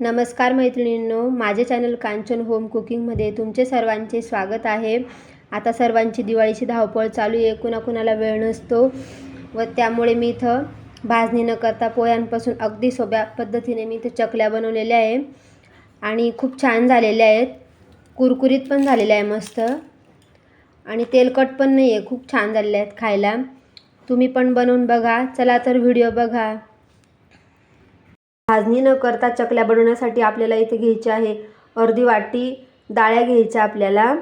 नमस्कार मैत्रिणींनो माझे चॅनल कांचन होम कुकिंगमध्ये तुमचे सर्वांचे स्वागत आहे. आता सर्वांची दिवाळीची धावपळ चालू आहे कुणाकुणाला वेळ नसतो व त्यामुळे मी इथं भाजणी न करता पोह्यांपासून अगदी सोप्या पद्धतीने मी इथं चकल्या बनवलेल्या आहे आणि खूप छान झालेल्या आहेत. कुरकुरीत पण झालेल्या आहे मस्त. आणि तेलकट पण नाही आहे खूप छान झालेल्या आहेत खायला. तुम्ही पण बनवून बघा. चला तर व्हिडिओ बघा. भाजणी न करता चकल्या बनवण्यासाठी आपल्याला इथे घ्यायची आहे अर्धी वाटी डाळ्या घ्यायच्या आपल्याला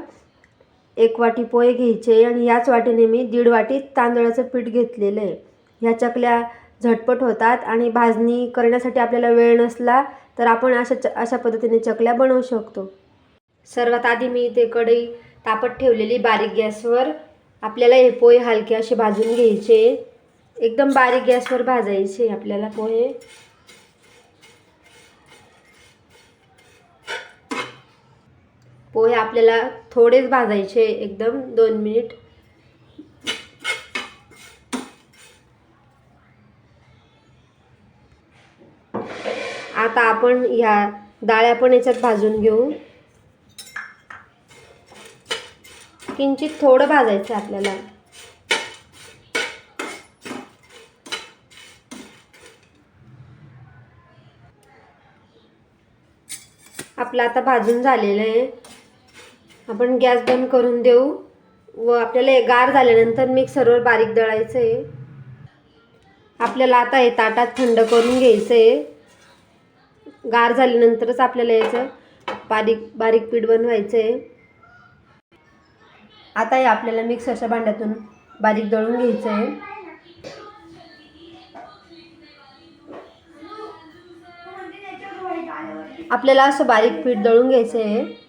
एक वाटी पोहे घ्यायचे आणि याच वाटीने मी दीड वाटी तांदळाचं पीठ घेतलेलं आहे. ह्या चकल्या झटपट होतात आणि भाजणी करण्यासाठी आपल्याला वेळ नसला तर आपण अशा च अशा पद्धतीने चकल्या बनवू शकतो. सर्वात आधी मी इथे कढई तापत ठेवलेली बारीक गॅसवर. आपल्याला हे पोहे हलके असे भाजून घ्यायचे. एकदम बारीक गॅसवर भाजायचे आपल्याला पोहे. पोहे आपल्याला थोडेच भाजायचे एकदम दोन मिनिट. आता आपण ह्या डाळ्या पण याच्यात भाजून घेऊ. किंचित थोडं भाजायचं आपल्याला. आपलं आता भाजून झालेलं आहे. आपण गॅस बंद करून देऊ व आपल्याला हे गार झाल्यानंतर मिक्सरवर बारीक दळायचं. आहे आपल्याला आता हे ताटात थंड करून घ्यायचं. आहे गार झाल्यानंतरच आपल्याला याचं बारीक बारीक पीठ बनवायचं. आहे आता हे आपल्याला मिक्सरच्या भांड्यातून बारीक दळून घ्यायचं. आहे आपल्याला असं बारीक पीठ दळून घ्यायचं. आहे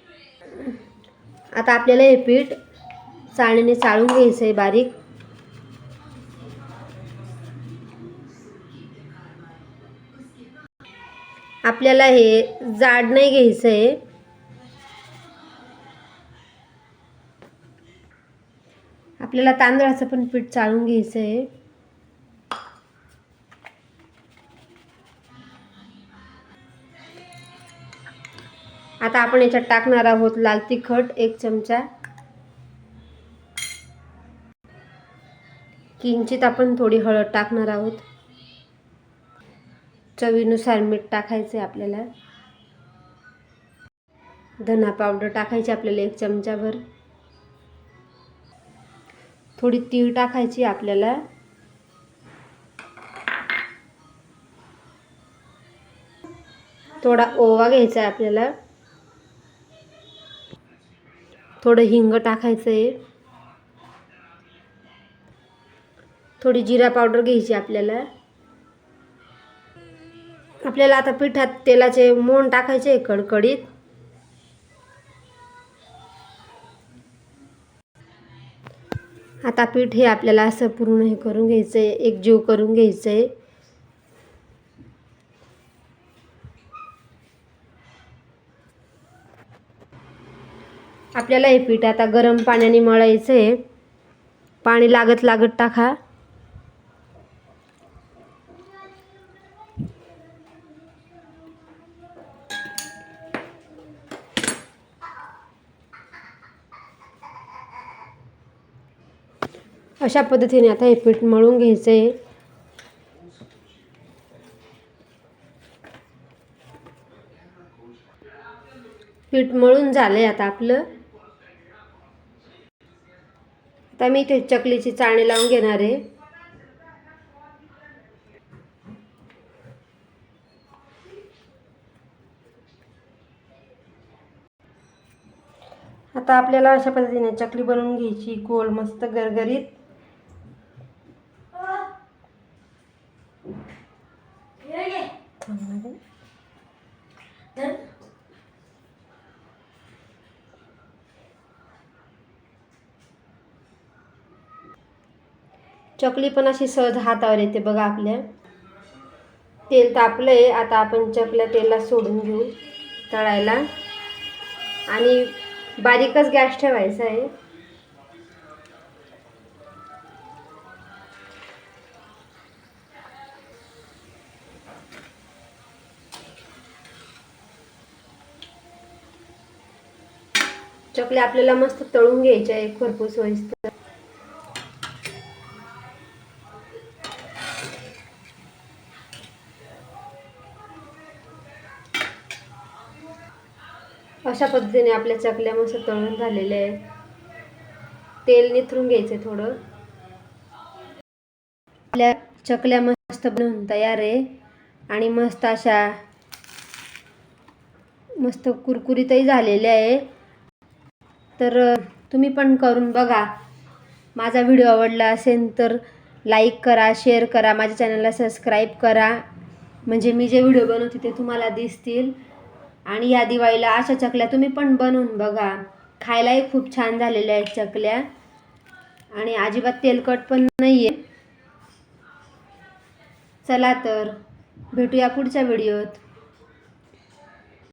आता आपल्याला हे पीठ चाळणीने चाळून घ्यायचं आहे बारीक. आपल्याला हे जाड नाही घ्यायचं आहे. आपल्याला तांदळाचं पण पीठ चाळून घ्यायचं आहे. आता आपण याच्यात टाकणार आहोत लाल तिखट एक चमचा. किंचित आपण थोडी हळद टाकणार आहोत. चवीनुसार मीठ टाकायचं आहे आपल्याला. धना पावडर टाकायची आपल्याला एक चमचाभर. थोडी तीळ टाकायची आपल्याला. थोडा ओवा घ्यायचा आहे आपल्याला. थोडं हिंग टाकायचं आहे थोडी जिरा पावडर घ्यायची आपल्याला. आपल्याला आता पिठात तेलाचे मोण टाकायचे आहे कडकडीत. आता पीठ हे आपल्याला असं पूर्ण हे करून घ्यायचं आहे एकजीव करून घ्यायचं आहे आपल्याला हे पीठ आता गरम पाण्याने मळायचं आहे. पाणी लागत लागत टाका. अशा पद्धतीने आता हे पीठ मळून घ्यायचं आहे. पीठ मळून झालं आहे आता आपलं. आता मी इथे चकलीची चाळणी लावून घेणार आहे. आता आपल्याला अशा पद्धतीने चकली बनवून घ्यायची गोल मस्त गरगरीत. चकली पण अशी सहज हातावर येते बघा आपल्या. तेल तापलं आहे आता आपण चकल्या तेलला सोडून घेऊ तळायला. आणि बारीकच गॅस ठेवायचा आहे. चकल्या आपल्याला मस्त तळून घ्यायच्या आहे खरपूस होईस अशा पद्धतीने आपल्या चकल्या मस्त तळून झालेल्या आहेत. तेल निथरून घ्यायचे थोडं. आपल्या चकल्या मस्त बनवून तयार आहे. आणि मस्त अशा मस्त कुरकुरीतही झालेल्या आहे. तर तुम्ही पण करून बघा. माझा व्हिडिओ आवडला असेल तर लाईक करा शेअर करा माझ्या चॅनलला सबस्क्राईब करा. म्हणजे मी जे व्हिडिओ बनवते ते तुम्हाला दिसतील. आणि या दिवाळीला अशा चकल्या तुम्ही पण बनवून बघा. खायलाही खूप छान झालेल्या आहेत चकल्या. आणि अजिबात तेलकट पण नाही आहे चला तर भेटूया पुढच्या व्हिडिओत.